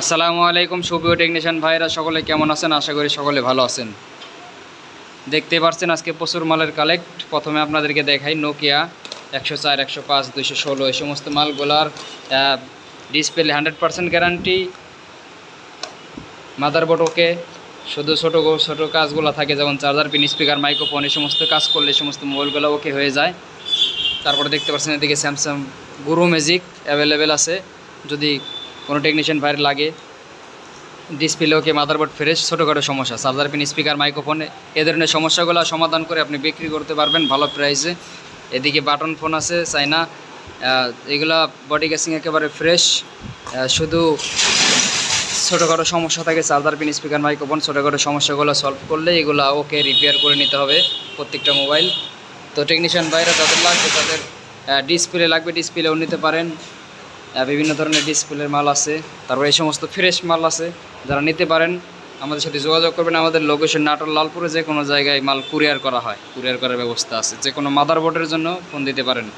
আসসালামু আলাইকুম, সুপ্রিয় টেকনিশিয়ান ভাইরা সকলে কেমন আছেন? আশা করি সকলে ভালো আছেন। দেখতে পাচ্ছেন আজকে প্রচুর মালের কালেক্ট প্রথমে আপনাদেরকে দেখাই নোকিয়া একশো চার, একশো পাঁচ, দুইশো ষোলো, এই সমস্ত মালগুলার display hundred percent guarantee motherboard okay শুধু ছোটো ছোটো কাজগুলো থাকে, যেমন চার্জার পিন স্পিকার মাইক্রোফোন এই সমস্ত কাজ করলে এই সমস্ত মোবাইলগুলো ওকে হয়ে যায়। তারপরে দেখতে পাচ্ছেন এদিকে স্যামসাং গুরু ম্যাজিক অ্যাভেলেবেল আছে। যদি কোনো টেকনিশিয়ান ভাইয়ের লাগে। ডিসপ্লে ওকে মাদারবোর্ড ফ্রেশ ছোটোখাটো সমস্যা। চার্জার পিন স্পিকার মাইক্রোফোন এ ধরনের সমস্যাগুলো সমাধান করে আপনি বিক্রি করতে পারবেন ভালো প্রাইসে এদিকে বাটন ফোন আছে চাইনা এগুলা বডি গ্যাসিং একেবারে ফ্রেশ শুধু ছোটোখাটো সমস্যা থাকে চার্জার পিন স্পিকার মাইক্রোফোন ছোটোখাটো সমস্যাগুলো সলভ করলে এগুলো ওকে রিপেয়ার করে নিতে হবে প্রত্যেকটা মোবাইল তো টেকনিশিয়ান বাইরে যাদের লাগবে তাদের ডিসপ্লে লাগবে ডিসপ্লেও নিতে পারেন। বিভিন্ন ধরনের ডিসপ্লের মাল আছে। তারপর এই সমস্ত ফ্রেশ মাল আছে। যারা নিতে পারেন, আমাদের সাথে যোগাযোগ করবেন। আমাদের লোকেশন নাটোর লালপুরে যে কোনো জায়গায় মাল কুরিয়ার করা হয়। কুরিয়ার করার ব্যবস্থা আছে। যে কোনো মাদারবোর্ডের জন্য ফোন দিতে পারেন।